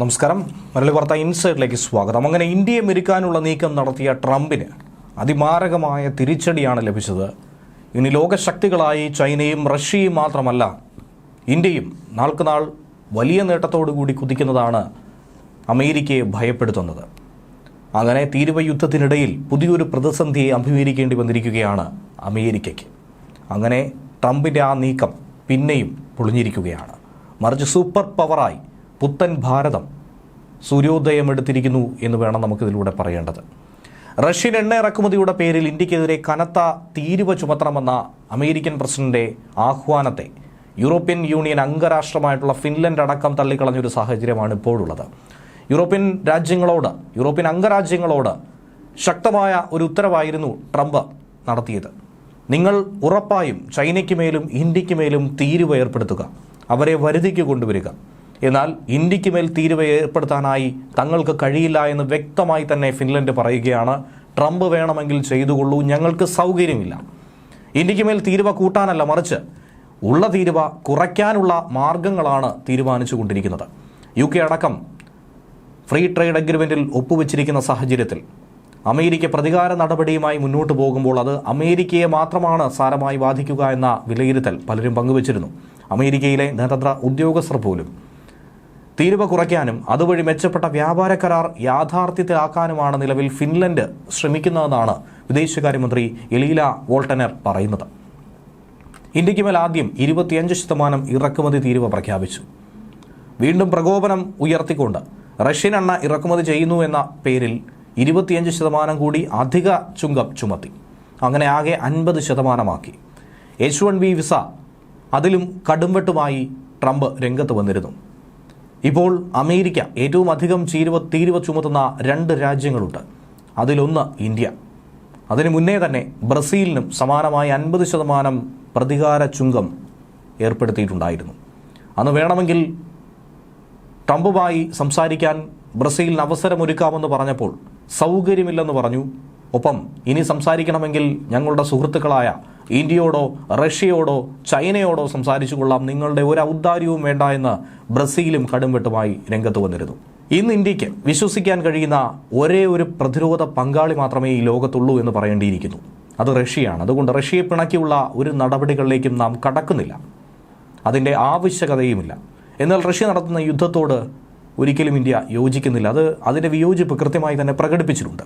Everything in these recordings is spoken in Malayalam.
നമസ്കാരം. മലയാളി വാർത്ത ഇൻസൈഡിലേക്ക് സ്വാഗതം. അങ്ങനെ ഇന്ത്യയെ മെരുക്കാനുള്ള നീക്കം നടത്തിയ ട്രംപിന് അതിമാരകമായ തിരിച്ചടിയാണ് ലഭിച്ചത്. ഇനി ലോകശക്തികളായി ചൈനയും റഷ്യയും മാത്രമല്ല ഇന്ത്യയും നാൾക്കുനാൾ വലിയ നേട്ടത്തോടുകൂടി കുതിക്കുന്നതാണ് അമേരിക്കയെ ഭയപ്പെടുത്തുന്നത്. അങ്ങനെ തീരുവ യുദ്ധത്തിനിടയിൽ പുതിയൊരു പ്രതിസന്ധിയെ അഭിമുഖീകരിക്കേണ്ടി വന്നിരിക്കുകയാണ് അമേരിക്കയ്ക്ക്. അങ്ങനെ ട്രംപിന്റെ ആ നീക്കം പിന്നെയും പൊളിഞ്ഞിരിക്കുകയാണ്. മറിച്ച് സൂപ്പർ പവറായി പുത്തൻ ഭാരതം സൂര്യോദയം എടുത്തിരിക്കുന്നു എന്ന് വേണം നമുക്കിതിലൂടെ പറയേണ്ടത്. റഷ്യൻ എണ്ണ ഇറക്കുമതിയുടെ പേരിൽ ഇന്ത്യക്കെതിരെ കനത്ത തീരുവ ചുമത്തണമെന്ന അമേരിക്കൻ പ്രസിഡന്റിന്റെ ആഹ്വാനത്തെ യൂറോപ്യൻ യൂണിയൻ അംഗരാഷ്ട്രമായിട്ടുള്ള ഫിൻലൻഡ് അടക്കം തള്ളിക്കളഞ്ഞൊരു സാഹചര്യമാണ് ഇപ്പോഴുള്ളത്. യൂറോപ്യൻ രാജ്യങ്ങളോട് യൂറോപ്യൻ അംഗരാജ്യങ്ങളോട് ശക്തമായ ഒരു ഉത്തരവായിരുന്നു ട്രംപ് നടത്തിയത്. നിങ്ങൾ ഉറപ്പായും ചൈനയ്ക്ക് മേലും ഇന്ത്യയ്ക്ക് മേലും തീരുവ ഏർപ്പെടുത്തുക. അവരെ വരുതിക്ക് കൊണ്ടുവരിക. എന്നാൽ ഇന്ത്യയ്ക്ക് മേൽ തീരുവ ഏർപ്പെടുത്താനായി തങ്ങൾക്ക് കഴിയില്ല എന്ന് വ്യക്തമായി തന്നെ ഫിൻലൻഡ് പറയുകയാണ്. ട്രംപ് വേണമെങ്കിൽ ചെയ്തുകൊള്ളൂ ഞങ്ങൾക്ക് സൗകര്യമില്ല. ഇന്ത്യയ്ക്ക് മേൽ തീരുവ കൂട്ടാനല്ല മറിച്ച് ഉള്ള തീരുവ കുറയ്ക്കാനുള്ള മാർഗങ്ങളാണ് തീരുമാനിച്ചു കൊണ്ടിരിക്കുന്നത് യു കെ അടക്കം ഫ്രീ ട്രേഡ് അഗ്രിമെന്റിൽ ഒപ്പുവെച്ചിരിക്കുന്ന സാഹചര്യത്തിൽ അമേരിക്ക പ്രതികാര നടപടിയുമായി മുന്നോട്ട് പോകുമ്പോൾ അത് അമേരിക്കയെ മാത്രമാണ് സാരമായി ബാധിക്കുക എന്ന വിലയിരുത്തൽ പലരും പങ്കുവച്ചിരുന്നു. അമേരിക്കയിലെ നയതന്ത്ര ഉദ്യോഗസ്ഥർ പോലും തീരുവ കുറയ്ക്കാനും അതുവഴി മെച്ചപ്പെട്ട വ്യാപാര കരാർ യാഥാർത്ഥ്യത്തിലാക്കാനുമാണ് നിലവിൽ ഫിൻലൻഡ് ശ്രമിക്കുന്നതെന്നാണ് വിദേശകാര്യമന്ത്രി എലീല വോൾട്ടനർ പറയുന്നത്. ഇന്ത്യയ്ക്ക് മേൽ ആദ്യം ഇരുപത്തിയഞ്ച് ശതമാനം ഇറക്കുമതി തീരുവ പ്രഖ്യാപിച്ചു. വീണ്ടും പ്രകോപനം ഉയർത്തിക്കൊണ്ട് റഷ്യൻ എണ്ണ ഇറക്കുമതി ചെയ്യുന്നു എന്ന പേരിൽ ഇരുപത്തിയഞ്ച് ശതമാനം കൂടി അധിക ചുങ്കം ചുമത്തി. അങ്ങനെ ആകെ അൻപത് ശതമാനമാക്കി. എച്ച് വൺ ബി വിസ അതിലും കടുംവെട്ടുമായി ട്രംപ് രംഗത്ത് വന്നിരുന്നു. ഇപ്പോൾ അമേരിക്ക ഏറ്റവും അധികം ചീരുവ തീരുവ ചുമത്തുന്ന രണ്ട് രാജ്യങ്ങളുണ്ട്. അതിലൊന്ന് ഇന്ത്യ. അതിനു മുന്നേ തന്നെ ബ്രസീലിനും സമാനമായി അൻപത് ശതമാനം പ്രതികാര ചുങ്കം ഏർപ്പെടുത്തിയിട്ടുണ്ടായിരുന്നു. അന്ന് വേണമെങ്കിൽ ട്രംപുമായി സംസാരിക്കാൻ ബ്രസീലിന് അവസരമൊരുക്കാമെന്ന് പറഞ്ഞപ്പോൾ സൗകര്യമില്ലെന്ന് പറഞ്ഞു. ഒപ്പം ഇനി സംസാരിക്കണമെങ്കിൽ ഞങ്ങളുടെ സുഹൃത്തുക്കളായ ഇന്ത്യയോടോ റഷ്യയോടോ ചൈനയോടോ സംസാരിച്ചു കൊള്ളാം. നിങ്ങളുടെ ഒരു ഔദാര്യവും വേണ്ട എന്ന് ബ്രസീലും കടുംവെട്ടുമായി രംഗത്ത് വന്നിരുന്നു. ഇന്ന് ഇന്ത്യയ്ക്ക് വിശ്വസിക്കാൻ കഴിയുന്ന ഒരേ ഒരു പ്രതിരോധ പങ്കാളി മാത്രമേ ഈ ലോകത്തുള്ളൂ എന്ന് പറയേണ്ടിയിരിക്കുന്നു. അത് റഷ്യയാണ്. അതുകൊണ്ട് റഷ്യയെ പിണക്കിയുള്ള ഒരു നടപടികളിലേക്കും നാം കടക്കുന്നില്ല. അതിന്റെ ആവശ്യകതയുമില്ല. എന്നാൽ റഷ്യ നടത്തുന്ന യുദ്ധത്തോട് ഒരിക്കലും ഇന്ത്യ യോജിക്കുന്നില്ല. അത് അതിന്റെ വിയോജിപ്പ് കൃത്യമായി തന്നെ പ്രകടിപ്പിച്ചിട്ടുണ്ട്.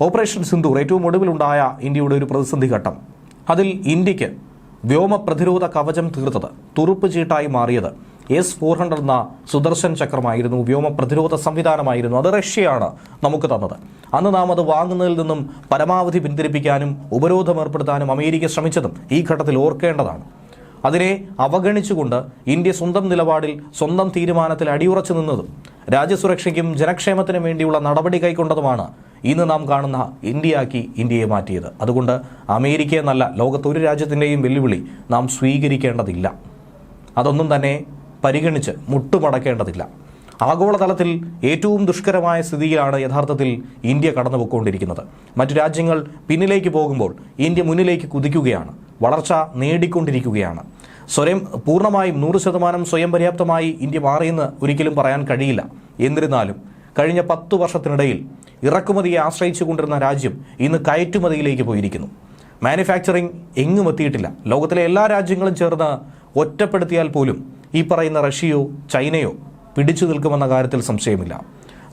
ഓപ്പറേഷൻ സിന്ദൂർ ഏറ്റവും ഒടുവിലുണ്ടായ ഇന്ത്യയുടെ ഒരു പ്രതിസന്ധി ഘട്ടം. അതിൽ ഇന്ത്യയ്ക്ക് വ്യോമ പ്രതിരോധ കവചം തീർത്തത് തുറുപ്പ് ചീട്ടായി മാറിയത് എസ് ഫോർ ഹൺഡ്രഡ് എന്ന സുദർശൻ ചക്രമായിരുന്നു. വ്യോമ പ്രതിരോധ സംവിധാനമായിരുന്നു. അത് റഷ്യയാണ് നമുക്ക് തന്നത്. അന്ന് നാം അത് വാങ്ങുന്നതിൽ നിന്നും പരമാവധി പിന്തിരിപ്പിക്കാനും ഉപരോധം ഏർപ്പെടുത്താനും അമേരിക്ക ശ്രമിച്ചതും ഈ ഘട്ടത്തിൽ ഓർക്കേണ്ടതാണ്. അതിനെ അവഗണിച്ചുകൊണ്ട് ഇന്ത്യ സ്വന്തം നിലപാടിൽ സ്വന്തം തീരുമാനത്തിൽ അടിയുറച്ചു നിന്നതും രാജ്യസുരക്ഷയ്ക്കും ജനക്ഷേമത്തിനും വേണ്ടിയുള്ള നടപടി കൈക്കൊണ്ടതുമാണ് ഇന്ന് നാം കാണുന്ന ഇന്ത്യയാക്കി ഇന്ത്യയെ മാറ്റിയത്. അതുകൊണ്ട് അമേരിക്ക എന്നല്ല ലോകത്ത് ഒരു രാജ്യത്തിന്റെയും വെല്ലുവിളി നാം സ്വീകരിക്കേണ്ടതില്ല. അതൊന്നും തന്നെ പരിഗണിച്ച് മുട്ടുമടക്കേണ്ടതില്ല. ആഗോളതലത്തിൽ ഏറ്റവും ദുഷ്കരമായ സ്ഥിതിയിലാണ് യഥാർത്ഥത്തിൽ ഇന്ത്യ കടന്നുപോയിക്കൊണ്ടിരിക്കുന്നത്. മറ്റു രാജ്യങ്ങൾ പിന്നിലേക്ക് പോകുമ്പോൾ ഇന്ത്യ മുന്നിലേക്ക് കുതിക്കുകയാണ്. വളർച്ച നേടിക്കൊണ്ടിരിക്കുകയാണ്. സ്വയം പൂർണമായും നൂറ് ശതമാനം സ്വയം പര്യാപ്തമായി ഇന്ത്യ മാറിയെന്ന് ഒരിക്കലും പറയാൻ കഴിയില്ല. എന്നിരുന്നാലും കഴിഞ്ഞ പത്തു വർഷത്തിനിടയിൽ ഇറക്കുമതിയെ ആശ്രയിച്ചു കൊണ്ടിരുന്ന രാജ്യം ഇന്ന് കയറ്റുമതിയിലേക്ക് പോയിരിക്കുന്നു. മാനുഫാക്ചറിംഗ് എങ്ങും എത്തിയിട്ടില്ല. ലോകത്തിലെ എല്ലാ രാജ്യങ്ങളും ചേർന്ന് ഒറ്റപ്പെടുത്തിയാൽ പോലും ഈ പറയുന്ന റഷ്യയോ ചൈനയോ പിടിച്ചു നിൽക്കുമെന്ന കാര്യത്തിൽ സംശയമില്ല.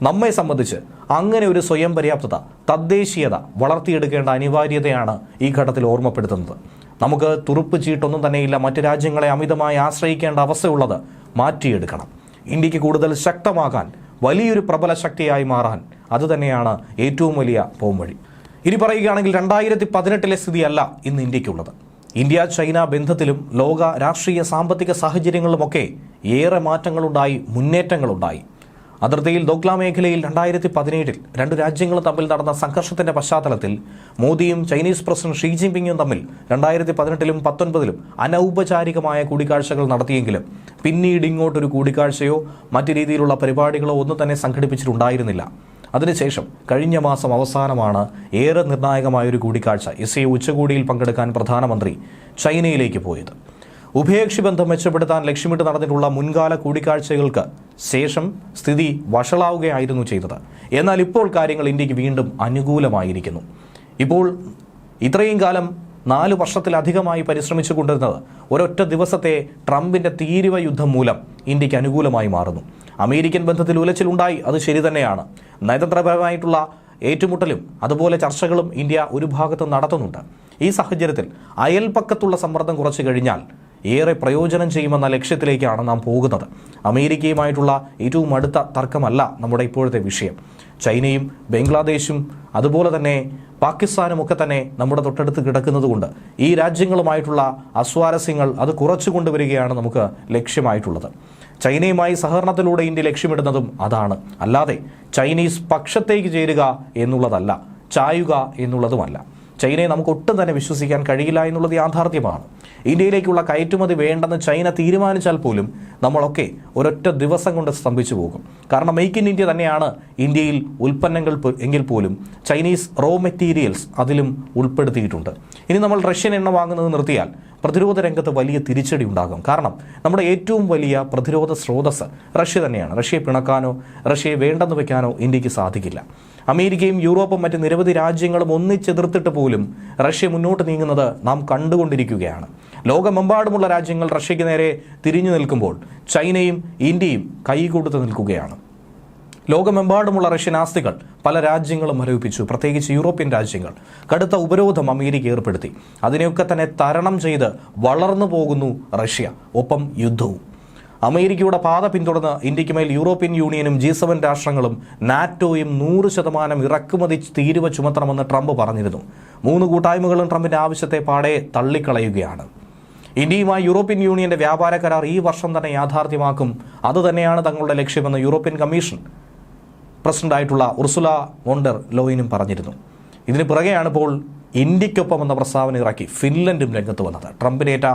നമ്മെ സംബന്ധിച്ച് അങ്ങനെ ഒരു സ്വയം പര്യാപ്തത തദ്ദേശീയത വളർത്തിയെടുക്കേണ്ട അനിവാര്യതയാണ് ഈ ഘട്ടത്തിൽ ഓർമ്മപ്പെടുത്തുന്നത്. നമുക്ക് തുറുപ്പ് ചീട്ടൊന്നും തന്നെയില്ല. മറ്റ് രാജ്യങ്ങളെ അമിതമായി ആശ്രയിക്കേണ്ട അവസ്ഥയുള്ളത് മാറ്റിയെടുക്കണം. ഇന്ത്യയ്ക്ക് കൂടുതൽ ശക്തമാകാൻ വലിയൊരു പ്രബല ശക്തിയായി മാറാൻ അതുതന്നെയാണ് ഏറ്റവും വലിയ പോംവഴി. ഇനി പറയുകയാണെങ്കിൽ രണ്ടായിരത്തി പതിനെട്ടിലെ സ്ഥിതിയല്ല ഇന്ന് ഇന്ത്യക്കുള്ളത് ഇന്ത്യ ചൈന ബന്ധത്തിലും ലോക രാഷ്ട്രീയ സാമ്പത്തിക സാഹചര്യങ്ങളിലുമൊക്കെ ഏറെ മാറ്റങ്ങളുണ്ടായി മുന്നേറ്റങ്ങളുണ്ടായി. അതിർത്തിയിൽ ദോക്ല മേഖലയിൽ രണ്ടായിരത്തി പതിനേഴിൽ രണ്ട് രാജ്യങ്ങൾ തമ്മിൽ നടന്ന സംഘർഷത്തിന്റെ പശ്ചാത്തലത്തിൽ മോദിയും ചൈനീസ് പ്രസിഡന്റ് ഷീ ജിൻപിങ്ങും തമ്മിൽ രണ്ടായിരത്തി പതിനെട്ടിലും പത്തൊൻപതിലും അനൗപചാരികമായ കൂടിക്കാഴ്ചകൾ നടത്തിയെങ്കിലും പിന്നീട് ഇങ്ങോട്ടൊരു കൂടിക്കാഴ്ചയോ മറ്റു രീതിയിലുള്ള പരിപാടികളോ ഒന്നും തന്നെ സംഘടിപ്പിച്ചിട്ടുണ്ടായിരുന്നില്ല. അതിനുശേഷം കഴിഞ്ഞ മാസം അവസാനമാണ് ഏറെ നിർണായകമായൊരു കൂടിക്കാഴ്ച എസ് എ ഉച്ചകോടിയിൽ പങ്കെടുക്കാൻ പ്രധാനമന്ത്രി ചൈനയിലേക്ക് പോയത്. ഉഭയകക്ഷി ബന്ധം മെച്ചപ്പെടുത്താൻ ലക്ഷ്യമിട്ട് നടന്നിട്ടുള്ള മുൻകാല കൂടിക്കാഴ്ചകൾക്ക് ശേഷം സ്ഥിതി വഷളാവുകയായിരുന്നു ചെയ്തത്. എന്നാൽ ഇപ്പോൾ കാര്യങ്ങൾ ഇന്ത്യയ്ക്ക് വീണ്ടും അനുകൂലമായിരിക്കുന്നു. ഇപ്പോൾ ഇത്രയും കാലം നാല് വർഷത്തിലധികമായി പരിശ്രമിച്ചു കൊണ്ടിരുന്നത് ഒരൊറ്റ ദിവസത്തെ ട്രംപിന്റെ തീരുവ യുദ്ധം മൂലം ഇന്ത്യയ്ക്ക് അനുകൂലമായി മാറുന്നു. അമേരിക്കൻ ബന്ധത്തിൽ ഉലച്ചിലുണ്ടായി അത് ശരി തന്നെയാണ്. നയതന്ത്രപരമായിട്ടുള്ള ഏറ്റുമുട്ടലും അതുപോലെ ചർച്ചകളും ഇന്ത്യ ഒരു ഭാഗത്ത് നടത്തുന്നുണ്ട്. ഈ സാഹചര്യത്തിൽ അയൽപക്കത്തുള്ള സമ്മർദ്ദം കുറച്ചു കഴിഞ്ഞാൽ ഏറെ പ്രയോജനം ചെയ്യുമെന്ന ലക്ഷ്യത്തിലേക്കാണ് നാം പോകുന്നത്. അമേരിക്കയുമായിട്ടുള്ള ഏറ്റവും അടുത്ത തർക്കമല്ല നമ്മുടെ ഇപ്പോഴത്തെ വിഷയം. ചൈനയും ബംഗ്ലാദേശും അതുപോലെ തന്നെ പാകിസ്ഥാനും ഒക്കെ തന്നെ നമ്മുടെ തൊട്ടടുത്ത് കിടക്കുന്നതുകൊണ്ട് ഈ രാജ്യങ്ങളുമായിട്ടുള്ള അസ്വാരസ്യങ്ങൾ അത് കുറച്ചു കൊണ്ടുവരികയാണ് നമുക്ക് ലക്ഷ്യമായിട്ടുള്ളത്. ചൈനയുമായി സഹകരണത്തിലൂടെ ഇന്ത്യ ലക്ഷ്യമിടുന്നതും അതാണ്. അല്ലാതെ ചൈനീസ് പക്ഷത്തേക്ക് ചേരുക എന്നുള്ളതല്ല ചായുക എന്നുള്ളതുമല്ല. ചൈനയെ നമുക്ക് ഒട്ടും തന്നെ വിശ്വസിക്കാൻ കഴിയില്ല എന്നുള്ളത് യാഥാർത്ഥ്യമാണ്. ഇന്ത്യയിലേക്കുള്ള കയറ്റുമതി വേണ്ടെന്ന് ചൈന തീരുമാനിച്ചാൽ പോലും നമ്മളൊക്കെ ഒരൊറ്റ ദിവസം കൊണ്ട് സ്തംഭിച്ചു പോകും. കാരണം മെയ്ക്ക് ഇൻ ഇന്ത്യ തന്നെയാണ് ഇന്ത്യയിൽ ഉൽപ്പന്നങ്ങൾ എങ്കിൽ പോലും ചൈനീസ് റോ മെറ്റീരിയൽസ് അതിലും ഉൾപ്പെടുത്തിയിട്ടുണ്ട്. ഇനി നമ്മൾ റഷ്യൻ എണ്ണ വാങ്ങുന്നത് നിർത്തിയാൽ പ്രതിരോധ രംഗത്ത് വലിയ തിരിച്ചടി ഉണ്ടാകും. കാരണം നമ്മുടെ ഏറ്റവും വലിയ പ്രതിരോധ സ്രോതസ് റഷ്യ തന്നെയാണ്. റഷ്യയെ പിണക്കാനോ റഷ്യയെ വേണ്ടെന്ന് വയ്ക്കാനോ ഇന്ത്യയ്ക്ക് സാധിക്കില്ല. അമേരിക്കയും യൂറോപ്പും മറ്റ് നിരവധി രാജ്യങ്ങളും ഒന്നിച്ചെതിർത്തിട്ട് പോലും റഷ്യ മുന്നോട്ട് നീങ്ങുന്നത് നാം കണ്ടുകൊണ്ടിരിക്കുകയാണ്. ലോകമെമ്പാടുമുള്ള രാജ്യങ്ങൾ റഷ്യയ്ക്ക് നേരെ തിരിഞ്ഞു നിൽക്കുമ്പോൾ ചൈനയും ഇന്ത്യയും കൈകൊടുത്ത് നിൽക്കുകയാണ്. ലോകമെമ്പാടുമുള്ള റഷ്യൻ ആസ്തികൾ പല രാജ്യങ്ങളും മരവിപ്പിച്ചു. പ്രത്യേകിച്ച് യൂറോപ്യൻ രാജ്യങ്ങൾ കടുത്ത ഉപരോധം അമേരിക്ക ഏർപ്പെടുത്തി. അതിനെയൊക്കെ തന്നെ തരണം ചെയ്ത് വളർന്നു പോകുന്നു റഷ്യ. ഒപ്പം യുദ്ധവും. അമേരിക്കയുടെ പാത പിന്തുടർന്ന് ഇന്ത്യയ്ക്ക് മേൽ യൂറോപ്യൻ യൂണിയനും ജി സെവൻ രാഷ്ട്രങ്ങളും നാറ്റോയും നൂറ് ശതമാനം ഇറക്കുമതി തീരുവ ചുമത്തണമെന്ന് ട്രംപ് പറഞ്ഞിരുന്നു. മൂന്ന് കൂട്ടായ്മകളും ട്രംപിന്റെ ആവശ്യത്തെ പാടെ തള്ളിക്കളയുകയാണ്. ഇന്ത്യയുമായി യൂറോപ്യൻ യൂണിയന്റെ വ്യാപാര കരാർ ഈ വർഷം തന്നെ യാഥാർത്ഥ്യമാക്കും. അതുതന്നെയാണ് തങ്ങളുടെ ലക്ഷ്യമെന്ന് യൂറോപ്യൻ കമ്മീഷൻ പ്രസിഡന്റായിട്ടുള്ള ഉർസുല വോണ്ടർ ലോയിനും പറഞ്ഞിരുന്നു. ഇതിന് പിറകെയാണ് ഇപ്പോൾ ഇന്ത്യക്കൊപ്പം എന്ന പ്രസ്താവന ഇറക്കി ഫിൻലൻഡും രംഗത്ത് വന്നത്. ട്രംപിനേറ്റ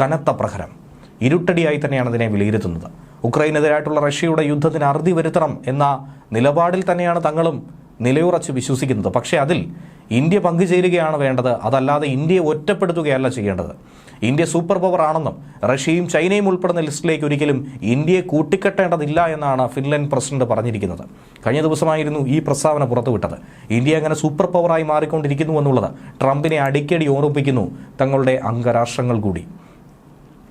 കനത്ത പ്രഹരം. ഇരുട്ടടിയായി തന്നെയാണ് അതിനെ വിലയിരുത്തുന്നത്. ഉക്രൈനെതിരായിട്ടുള്ള റഷ്യയുടെ യുദ്ധത്തിന് അറുതി വരുത്തണം എന്ന നിലപാടിൽ തന്നെയാണ് തങ്ങളും നിലയുറച്ച് വിശ്വസിക്കുന്നത്. പക്ഷേ അതിൽ ഇന്ത്യ പങ്കുചേരുകയാണ് വേണ്ടത്. അതല്ലാതെ ഇന്ത്യയെ ഒറ്റപ്പെടുത്തുകയല്ല ചെയ്യേണ്ടത്. ഇന്ത്യ സൂപ്പർ പവർ ആണെന്നും റഷ്യയും ചൈനയും ഉൾപ്പെടുന്ന ലിസ്റ്റിലേക്ക് ഒരിക്കലും ഇന്ത്യയെ കൂട്ടിക്കെട്ടേണ്ടതില്ല എന്നാണ് ഫിൻലൻഡ് പ്രസിഡന്റ് പറഞ്ഞിരിക്കുന്നത്. കഴിഞ്ഞ ദിവസമായിരുന്നു ഈ പ്രസ്താവന പുറത്തുവിട്ടത്. ഇന്ത്യ അങ്ങനെ സൂപ്പർ പവറായി മാറിക്കൊണ്ടിരിക്കുന്നു എന്നുള്ളത് ട്രംപിനെ അടിക്കടി ഓർമ്മിപ്പിക്കുന്നു തങ്ങളുടെ അംഗരാഷ്ട്രങ്ങൾ കൂടി.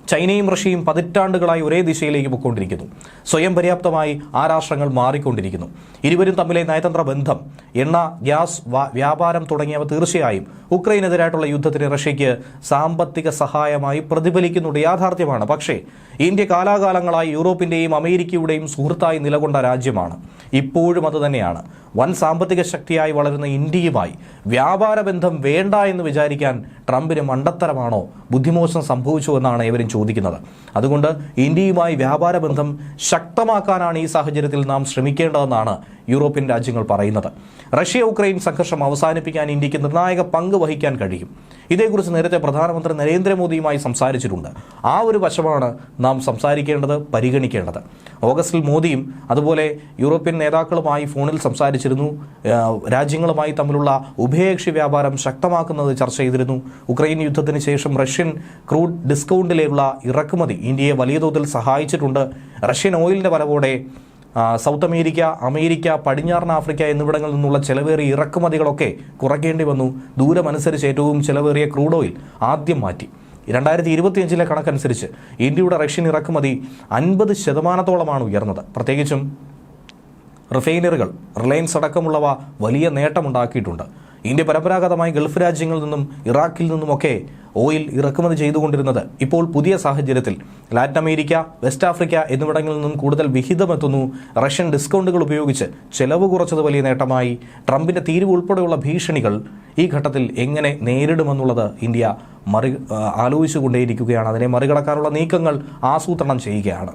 ചൈനയും റഷ്യയും പതിറ്റാണ്ടുകളായി ഒരേ ദിശയിലേക്ക് പോയിക്കൊണ്ടിരിക്കുന്നു. സ്വയം പര്യാപ്തമായി ആ രാഷ്ട്രങ്ങൾ മാറിക്കൊണ്ടിരിക്കുന്നു. ഇരുവരും തമ്മിലെ നയതന്ത്ര ബന്ധം എണ്ണ ഗ്യാസ് വ്യാപാരം തുടങ്ങിയവ തീർച്ചയായും ഉക്രൈനെതിരായിട്ടുള്ള യുദ്ധത്തിന് റഷ്യയ്ക്ക് സാമ്പത്തിക സഹായമായി പ്രതിഫലിക്കുന്നുണ്ട് യാഥാർത്ഥ്യമാണ്. പക്ഷേ ഇന്ത്യ കാലാകാലങ്ങളായി യൂറോപ്പിന്റെയും അമേരിക്കയുടെയും സുഹൃത്തായി നിലകൊണ്ട രാജ്യമാണ്. ഇപ്പോഴും അത് തന്നെയാണ്. വൻ സാമ്പത്തിക ശക്തിയായി വളരുന്ന ഇന്ത്യയുമായി വ്യാപാര ബന്ധം വേണ്ട എന്ന് വിചാരിക്കാൻ ട്രംപിന് മണ്ടത്തരമാണോ ബുദ്ധിമോശം സംഭവിച്ചു എന്നാണ് ഇവരും ചോദിക്കുന്നത്. അതുകൊണ്ട് ഇന്ത്യയുമായി വ്യാപാര ബന്ധം ശക്തമാക്കാനാണ് ഈ സാഹചര്യത്തിൽ നാം ശ്രമിക്കേണ്ടതെന്നാണ് യൂറോപ്യൻ രാജ്യങ്ങൾ പറയുന്നത്. റഷ്യ ഉക്രൈൻ സംഘർഷം അവസാനിപ്പിക്കാൻ ഇന്ത്യയ്ക്ക് നിർണായക പങ്ക് വഹിക്കാൻ കഴിയും. ഇതേക്കുറിച്ച് നേരത്തെ പ്രധാനമന്ത്രി നരേന്ദ്രമോദിയുമായി സംസാരിച്ചിട്ടുണ്ട്. ആ ഒരു വശമാണ് നാം സംസാരിക്കേണ്ടത് പരിഗണിക്കേണ്ടത്. ഓഗസ്റ്റിൽ മോദിയും അതുപോലെ യൂറോപ്യൻ നേതാക്കളുമായി ഫോണിൽ സംസാരിച്ചിരുന്നു. രാജ്യങ്ങളുമായി തമ്മിലുള്ള ഉഭയകക്ഷി വ്യാപാരം ശക്തമാക്കുന്നത് ചർച്ച ചെയ്തിരുന്നു. ഉക്രൈൻ യുദ്ധത്തിന് ശേഷം റഷ്യൻ ക്രൂഡ് ഡിസ്കൗണ്ടിലേക്കുള്ള ഇറക്കുമതി ഇന്ത്യയെ വലിയ തോതിൽ സഹായിച്ചിട്ടുണ്ട്. റഷ്യൻ ഓയിലിന്റെ വരവോടെ സൗത്ത് അമേരിക്ക അമേരിക്ക പടിഞ്ഞാറൻ ആഫ്രിക്ക എന്നിവിടങ്ങളിൽ നിന്നുള്ള ചെലവേറിയ ഇറക്കുമതികളൊക്കെ കുറയ്ക്കേണ്ടി വന്നു. ദൂരമനുസരിച്ച് ഏറ്റവും ചെലവേറിയ ക്രൂഡ് ഓയിൽ ആദ്യം മാറ്റി. രണ്ടായിരത്തി ഇരുപത്തിയഞ്ചിലെ കണക്കനുസരിച്ച് ഇന്ത്യയുടെ റഷ്യൻ ഇറക്കുമതി അൻപത് ശതമാനത്തോളമാണ് ഉയർന്നത്. പ്രത്യേകിച്ചും റിഫൈനറികൾ റിലയൻസ് അടക്കമുള്ളവ വലിയ നേട്ടമുണ്ടാക്കിയിട്ടുണ്ട്. ഇന്ത്യ പരമ്പരാഗതമായി ഗൾഫ് രാജ്യങ്ങളിൽ നിന്നും ഇറാഖിൽ നിന്നുമൊക്കെ ഓയിൽ ഇറക്കുമതി ചെയ്തുകൊണ്ടിരുന്നത്. ഇപ്പോൾ പുതിയ സാഹചര്യത്തിൽ ലാറ്റിൻ അമേരിക്ക വെസ്റ്റ് ആഫ്രിക്ക എന്നിവിടങ്ങളിൽ നിന്നും കൂടുതൽ വിഹിതമെത്തുന്നു. റഷ്യൻ ഡിസ്കൗണ്ടുകൾ ഉപയോഗിച്ച് ചെലവ് കുറച്ചത് വലിയ നേട്ടമായി. ട്രംപിന്റെ തീരുവ് ഉൾപ്പെടെയുള്ള ഭീഷണികൾ ഈ ഘട്ടത്തിൽ എങ്ങനെ നേരിടുമെന്നുള്ളത് ഇന്ത്യ മറി ആലോചിച്ചു ആലോചിച്ചുകൊണ്ടേയിരിക്കുകയാണ്. അതിനെ മറികടക്കാനുള്ള നീക്കങ്ങൾ ആസൂത്രണം ചെയ്യുകയാണ്.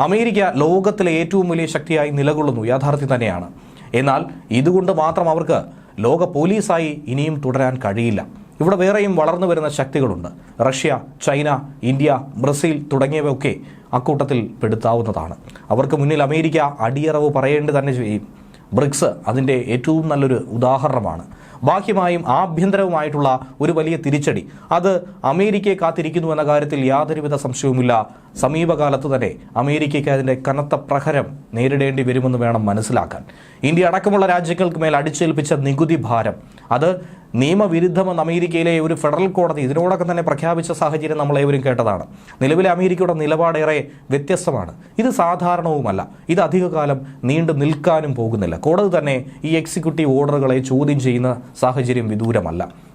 അമേരിക്ക ലോകത്തിലെ ഏറ്റവും വലിയ ശക്തിയായി നിലകൊള്ളുന്നു. യാഥാർത്ഥ്യം തന്നെയാണ്. എന്നാൽ ഇതുകൊണ്ട് മാത്രം അവർക്ക് ലോക പോലീസായി ഇനിയും തുടരാൻ കഴിയില്ല. ഇവിടെ വേറെയും വളർന്നു വരുന്ന ശക്തികളുണ്ട്. റഷ്യ ചൈന ഇന്ത്യ ബ്രസീൽ തുടങ്ങിയവയൊക്കെ അക്കൂട്ടത്തിൽ പെടുത്താവുന്നതാണ്. അവർക്ക് മുന്നിൽ അമേരിക്ക അടിയറവ് പറയേണ്ടി തന്നെ ചെയ്യും. ബ്രിക്സ് അതിന്റെ ഏറ്റവും നല്ലൊരു ഉദാഹരണമാണ്. ബാഹ്യമായും ആഭ്യന്തരവുമായിട്ടുള്ള ഒരു വലിയ തിരിച്ചടി. അത് അമേരിക്കയെ കാത്തിരിക്കുന്നു എന്ന കാര്യത്തിൽ യാതൊരുവിധ സംശയവുമില്ല. സമീപകാലത്ത് തന്നെ അമേരിക്കയ്ക്ക് അതിന്റെ കനത്ത പ്രഹരം നേരിടേണ്ടി വരുമെന്ന് വേണം മനസ്സിലാക്കാൻ. ഇന്ത്യ അടക്കമുള്ള രാജ്യങ്ങൾക്ക് മേൽ അടിച്ചേൽപ്പിച്ച നികുതി ഭാരം. അത് നിയമവിരുദ്ധമെന്ന് അമേരിക്കയിലെ ഒരു ഫെഡറൽ കോടതി ഇതിനോടൊക്കെ തന്നെ പ്രഖ്യാപിച്ച സാഹചര്യം നമ്മളേവരും കേട്ടതാണ്. നിലവിലെ അമേരിക്കയുടെ നിലപാടേറെ വ്യത്യസ്തമാണ്. ഇത് സാധാരണവുമല്ല. ഇത് അധികകാലം നീണ്ടു നിൽക്കാനും പോകുന്നില്ല. കോടതി തന്നെ ഈ എക്സിക്യൂട്ടീവ് ഓർഡറുകളെ ചോദ്യം ചെയ്യുന്ന സാഹചര്യം വിദൂരമല്ല.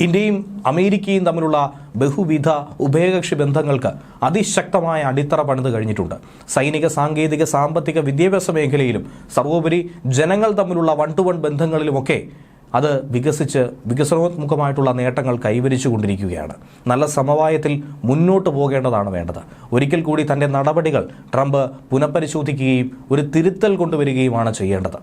ഇന്ത്യയും അമേരിക്കയും തമ്മിലുള്ള ബഹുവിധ ഉഭയകക്ഷി ബന്ധങ്ങൾക്ക് അതിശക്തമായ അടിത്തറ പണിത് കഴിഞ്ഞിട്ടുണ്ട്. സൈനിക സാങ്കേതിക സാമ്പത്തിക വിദ്യാഭ്യാസ മേഖലയിലും സർവോപരി ജനങ്ങൾ തമ്മിലുള്ള വൺ ടു വൺ ബന്ധങ്ങളിലുമൊക്കെ അത് വികസിച്ച് വികസനോത്മുഖമായിട്ടുള്ള നേട്ടങ്ങൾ കൈവരിച്ചു കൊണ്ടിരിക്കുകയാണ് നല്ല സമവായത്തിൽ മുന്നോട്ട് പോകേണ്ടതാണ് വേണ്ടത്. ഒരിക്കൽ കൂടി തന്റെ നടപടികൾ ട്രംപ് പുനഃപരിശോധിക്കുകയും ഒരു തിരുത്തൽ കൊണ്ടുവരികയുമാണ് ചെയ്യേണ്ടത്.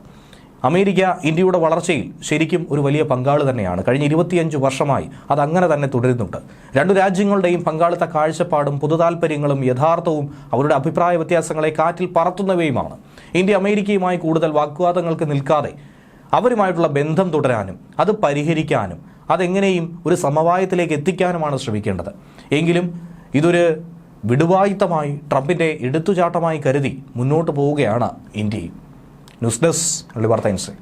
അമേരിക്ക ഇന്ത്യയുടെ വളർച്ചയിൽ ശരിക്കും ഒരു വലിയ പങ്കാളി തന്നെയാണ്. കഴിഞ്ഞ ഇരുപത്തിയഞ്ച് വർഷമായി അത് അങ്ങനെ തന്നെ തുടരുന്നുണ്ട്. രണ്ടു രാജ്യങ്ങളുടെയും പങ്കാളിത്ത കാഴ്ചപ്പാടും പൊതുതാൽപര്യങ്ങളും യഥാർത്ഥവും അവരുടെ അഭിപ്രായ വ്യത്യാസങ്ങളെ കാറ്റിൽ പറത്തുന്നവയുമാണ്. ഇന്ത്യ അമേരിക്കയുമായി കൂടുതൽ വാഗ്വാദങ്ങൾക്ക് നിൽക്കാതെ അവരുമായിട്ടുള്ള ബന്ധം തുടരാനും അത് പരിഹരിക്കാനും അതെങ്ങനെയും ഒരു സമവായത്തിലേക്ക് എത്തിക്കാനുമാണ് ശ്രമിക്കേണ്ടത്. എങ്കിലും ഇതൊരു വിടുവായുത്തമായി ട്രംപിന്റെ എടുത്തുചാട്ടമായി കരുതി മുന്നോട്ട് പോവുകയാണ് ഇന്ത്യയും ന്യൂസ് ഡെസ്ക് വാർത്ത ഇൻസൈറ്റ്